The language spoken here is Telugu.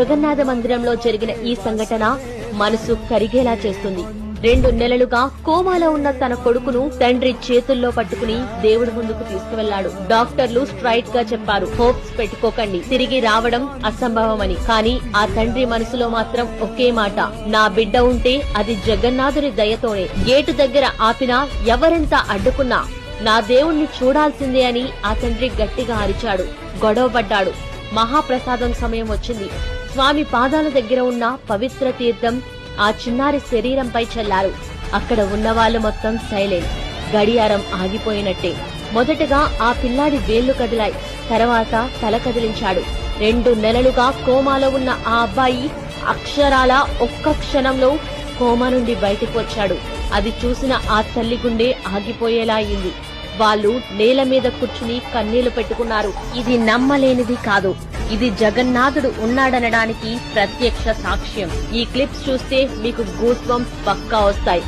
జగన్నాథ మందిరంలో జరిగిన ఈ సంఘటన మనసు కరిగేలా చేస్తుంది. రెండు నెలలుగా కోమాలో ఉన్న తన కొడుకును తండ్రి చేతుల్లో పట్టుకుని దేవుడి ముందుకు తీసుకువెళ్ళాడు డాక్టర్లు స్ట్రైట్గా చెప్పారు హోప్స్ పెట్టుకోకండి తిరిగి రావడం అసంభవమని. కానీ ఆ తండ్రి మనసులో మాత్రం ఒకే మాట నా బిడ్డ ఉంటే అది జగన్నాథుని దయతోనే. గేటు దగ్గర ఆపినా ఎవరెంత అడ్డుకున్నా నా దేవుణ్ణి చూడాల్సిందే అని ఆ తండ్రి గట్టిగా అరిచాడు గొడవపడ్డాడు. మహాప్రసాదం సమయం వచ్చింది. స్వామి పాదాల దగ్గర ఉన్న పవిత్ర తీర్థం ఆ చిన్నారి శరీరంపై చల్లారు. అక్కడ ఉన్నవాళ్ళు మొత్తం సైలెంట్. గడియారం ఆగిపోయినట్టే. మొదటగా ఆ పిల్లాడి వేళ్ళు కదిలాయి. తర్వాత తల కదిలించాడు. రెండు నెలలుగా కోమాలో ఉన్న ఆ అబ్బాయి అక్షరాల ఒక్క క్షణంలో కోమా నుండి బయటకు వచ్చాడు. అది చూసిన ఆ తల్లి గుండె ఆగిపోయేలా అయింది. వాళ్ళు నేల మీద కూర్చుని కన్నీళ్ళు పెట్టుకున్నారు. ఇది నమ్మలేనిది కాదు. ఇది జగన్నాథుడు ఉన్నాడనడానికి ప్రత్యక్ష సాక్ష్యం. ఈ క్లిప్స్ చూస్తే మీకు గూస్ బంప్స్ పక్కా వస్తాయి.